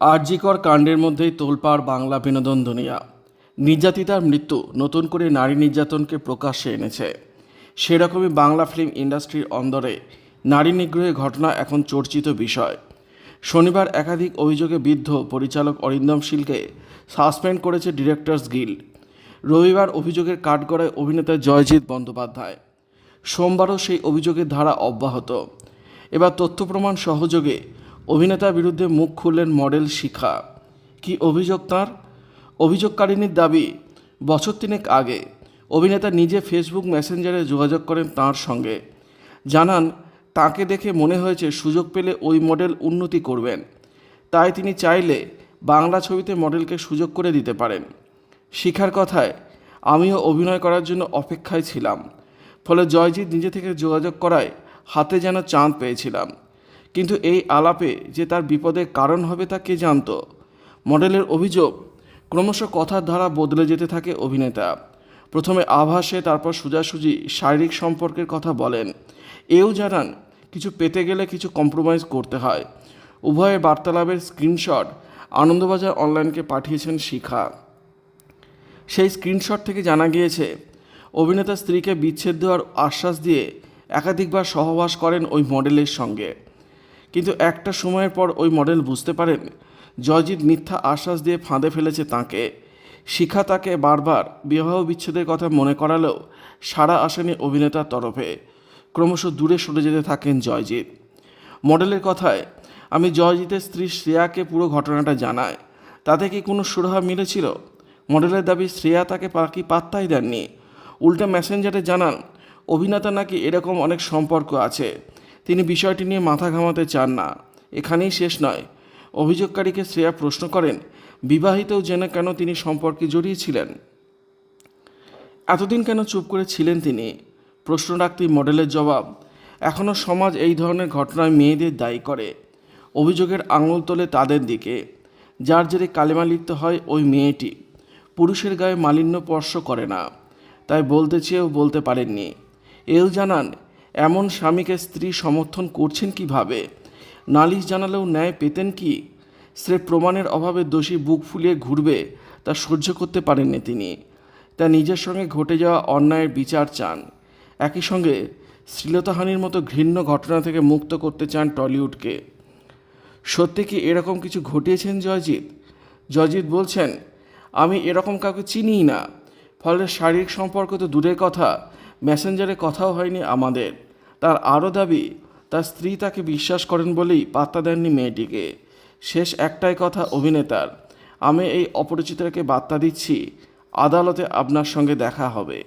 আরজিকর কাণ্ডের মধ্যেই তোলপাড় বাংলা বিনোদন দুনিয়া। নির্যাতিতার মৃত্যু নতুন করে নারী নির্যাতনকে প্রকাশ্যে এনেছে। সেরকমই বাংলা ফিল্ম ইন্ডাস্ট্রির অন্দরে নারী নিগ্রহের ঘটনা এখন চর্চিত বিষয়। শনিবার একাধিক অভিযোগে বিদ্ধ পরিচালক অরিন্দম শীলকে সাসপেন্ড করেছে ডিরেক্টর্স গিল্ড। রবিবার অভিযোগের কাঠগড়ায় অভিনেতা জয়জিৎ বন্দ্যোপাধ্যায়। সোমবারও সেই অভিযোগের ধারা অব্যাহত। এবার তথ্য প্রমাণ সহযোগে অভিনেতার বিরুদ্ধে মুখ খুললেন মডেল শিখা। কি অভিযোগ তাঁর? অভিযোগকারিনীর দাবি, বছর তিনেক আগে অভিনেতা নিজে ফেসবুক মেসেঞ্জারে যোগাযোগ করেন তার সঙ্গে। জানান, তাকে দেখে মনে হয়েছে সুযোগ পেলে ওই মডেল উন্নতি করবেন। তাই তিনি চাইলে বাংলা ছবিতে মডেলকে সুযোগ করে দিতে পারেন। শিখার কথায়, আমিও অভিনয় করার জন্য অপেক্ষায় ছিলাম। ফলে জয়জিৎ নিজে থেকে যোগাযোগ করায় হাতে যেন চাঁদ পেয়েছিলাম। কিন্তু এই আলাপে যে তার বিপদের কারণ হবে তা কে জানতো? মডেলের অভিযোগ, ক্রমশ কথার ধারা বদলে যেতে থাকে অভিনেতা। প্রথমে আভাসে, তারপর সোজাসুজি শারীরিক সম্পর্কের কথা বলেন। এও জানান, কিছু পেতে গেলে কিছু কম্প্রোমাইজ করতে হয়। উভয়ের বার্তালাপের স্ক্রিনশট আনন্দবাজার অনলাইনকে পাঠিয়েছেন শিখা। সেই স্ক্রিনশট থেকে জানা গিয়েছে অভিনেতা স্ত্রীকে বিচ্ছেদ দেওয়ার আশ্বাস দিয়ে একাধিকবার সহবাস করেন ওই মডেলের সঙ্গে। কিন্তু একটা সময়ের পর ওই মডেল বুঝতে পারেন, জয়জিৎ মিথ্যা আশ্বাস দিয়ে ফাঁদে ফেলেছে তাকে। শিখা তাকে বারবার বিবাহ বিচ্ছেদের কথা মনে করালেও সারা আসেনি অভিনেতার তরফে। ক্রমশ দূরে সরে যেতে থাকেন জয়জিৎ। মডেলের কথায়, আমি জয়জিতের স্ত্রী শ্রেয়াকে পুরো ঘটনাটা জানাই। তাতে কি কোনো সুরাহা মিলেছিল? মডেলের দাবি, শ্রেয়া তাকে বাকি পাত্তাই দেননি? উল্টা মেসেঞ্জারে জানান, অভিনেতা নাকি এরকম অনেক সম্পর্ক আছে। তিনি বিষয়টি নিয়ে মাথা ঘামাতে চান না। এখানেই শেষ নয়। অভিযোগকারীকে শ্রেয়া প্রশ্ন করেন বিবাহিতও জেনে কেন তিনি সম্পর্কে জড়িয়েছিলেন? এতদিন কেন চুপ করে ছিলেন তিনি? প্রশ্ন রাখতেই মডেলের জবাব এখনও সমাজ এই ধরনের ঘটনায় মেয়েদের দায়ী করে। অভিযোগের আঙুল তোলে তাদের দিকে। যার জেরে কালেমা লিপ্ত হয় ওই মেয়েটি। পুরুষের গায়ে মালিন্য স্পর্শ করে না। তাই বলতে চেয়েও বলতে পারেননি। এও জানান এমন স্বামীকে স্ত্রী সমর্থন করছেন কীভাবে? নালিশ জানালেও ন্যায় পেতেন কি? স্রেফ প্রমাণের অভাবে দোষী বুক ফুলিয়ে ঘুরবে তা সহ্য করতে পারেননি তিনি। তা নিজের সঙ্গে ঘটে যাওয়া অন্যায়ের বিচার চান। একই সঙ্গে শ্লীলতাহানির মতো ঘৃণ্য ঘটনা থেকে মুক্ত করতে চান টলিউডকে। সত্যি কি এরকম কিছু ঘটিয়েছেন জয়জিৎ? জয়জিৎ বলছেন, আমি এরকম কাউকে চিনিই না। ফলে শারীরিক সম্পর্ক তো দূরের কথা। মেসেঞ্জারে কথাও হয়নি আমাদের। তার আরও দাবি, তার স্ত্রী তাকে বিশ্বাস করেন বলেই পাত্তা দেননি মেয়েটিকে। শেষ একটাই কথা অভিনেতার, আমি এই অপরিচিতাকে বার্তা দিচ্ছি, আদালতে আপনার সঙ্গে দেখা হবে।